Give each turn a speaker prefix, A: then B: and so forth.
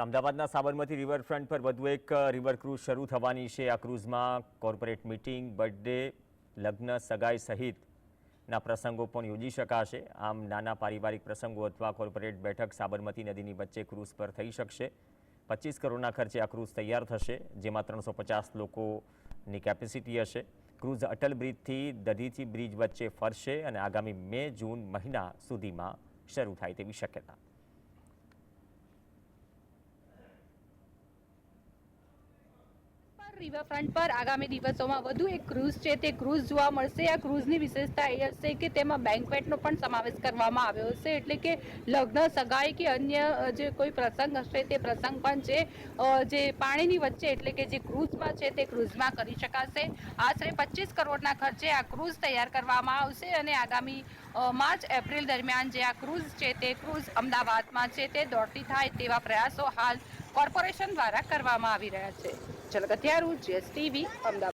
A: અમદાવાદના સાબરમતી રિવરફ્રન્ટ પર વધુ એક રિવર ક્રૂઝ શરૂ થવાની છે. આ ક્રૂઝમાં કોર્પોરેટ મિટિંગ બર્થડે લગ્ન, સગાઈ સહિતના પ્રસંગો પણ યોજી શકાશે. આમ નાના પારિવારિક પ્રસંગો અથવા કોર્પોરેટ બેઠક સાબરમતી નદીની વચ્ચે ક્રૂઝ પર થઈ શકશે. પચીસ કરોડના ખર્ચે આ ક્રૂઝ તૈયાર થશે, જેમાં ત્રણસો પચાસ લોકોની કેપેસિટી હશે. ક્રૂઝ અટલ બ્રિજથી દધીચી બ્રિજ વચ્ચે ફરશે અને આગામી મે, જૂન મહિના સુધીમાં શરૂ થાય તેવી શક્યતા.
B: રિવરફ્રન્ટ પર આગામી દિવસોમાં વધુ એક ક્રૂઝ છે, તે ક્રૂઝ જોવા મળશે. આ ક્રૂઝની વિશેષતા એ હશે કે તેમાં બેન્કવેટનો પણ સમાવેશ કરવામાં આવ્યો હશે. એટલે કે લગ્ન, સગાઈ કે અન્ય જે કોઈ પ્રસંગ હશે, તે પ્રસંગ પણ છે. જે પાણીની વચ્ચે એટલે કે જે ક્રૂઝમાં છે, તે ક્રૂઝમાં કરી શકાશે. આશરે પચીસ કરોડના ખર્ચે આ ક્રૂઝ તૈયાર કરવામાં આવશે અને આગામી માર્ચ, એપ્રિલ દરમિયાન જે આ ક્રૂઝ છે, તે ક્રૂઝ અમદાવાદમાં છે, તે દોડતી થાય તેવા પ્રયાસો હાલ કોર્પોરેશન દ્વારા કરવામાં આવી રહ્યા છે. ચલકથિયારું જીએસટીવી અમદાવાદ.